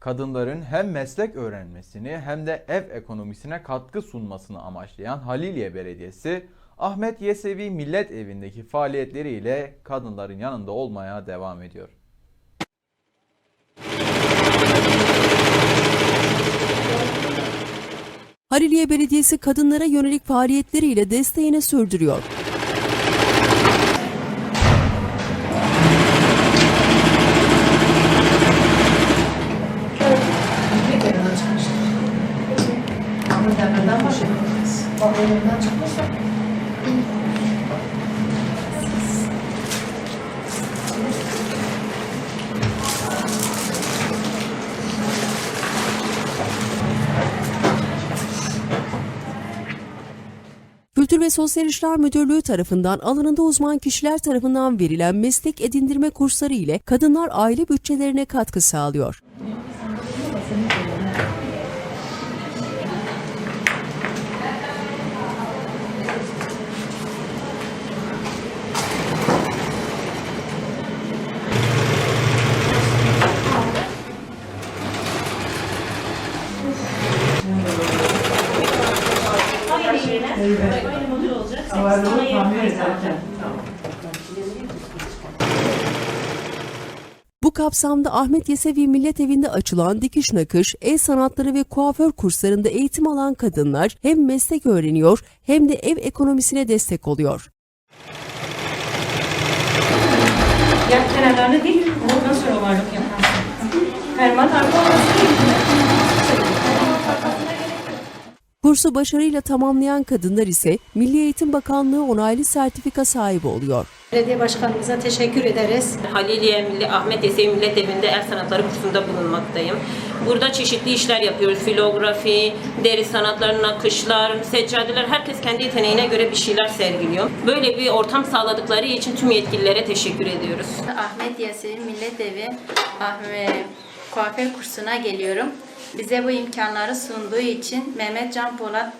kadınların hem meslek öğrenmesini hem de ev ekonomisine katkı sunmasını amaçlayan Haliliye Belediyesi, Ahmet Yesevi Millet Evi'ndeki faaliyetleriyle kadınların yanında olmaya devam ediyor. Haliliye Belediyesi kadınlara yönelik faaliyetleriyle desteğini sürdürüyor. Başlıyoruz. Bak elimden çıkmışsa. Kültür ve Sosyal İşler Müdürlüğü tarafından alanında uzman kişiler tarafından verilen meslek edindirme kursları ile kadınlar aile bütçelerine katkı sağlıyor. Bu kapsamda Ahmet Yesevi Millet Evi'nde açılan dikiş nakış, el sanatları ve kuaför kurslarında eğitim alan kadınlar hem meslek öğreniyor hem de ev ekonomisine destek oluyor. Ya kenarlarını değil, ondan sonra varlık yaparsın. Ferman arka olması Kursu başarıyla tamamlayan kadınlar ise Milli Eğitim Bakanlığı onaylı sertifika sahibi oluyor. Belediye başkanımıza teşekkür ederiz. Haliliye Milli Ahmet Yesevi Millet Evi'nde el sanatları kursunda bulunmaktayım. Burada çeşitli işler yapıyoruz. Filografi, deri sanatları, nakışlar, seccadeler. Herkes kendi yeteneğine göre bir şeyler sergiliyor. Böyle bir ortam sağladıkları için tüm yetkililere teşekkür ediyoruz. Ahmet Yasevi Millet Evi Ahmet kuaför kursuna geliyorum. Bize bu imkanları sunduğu için Mehmet Can Polat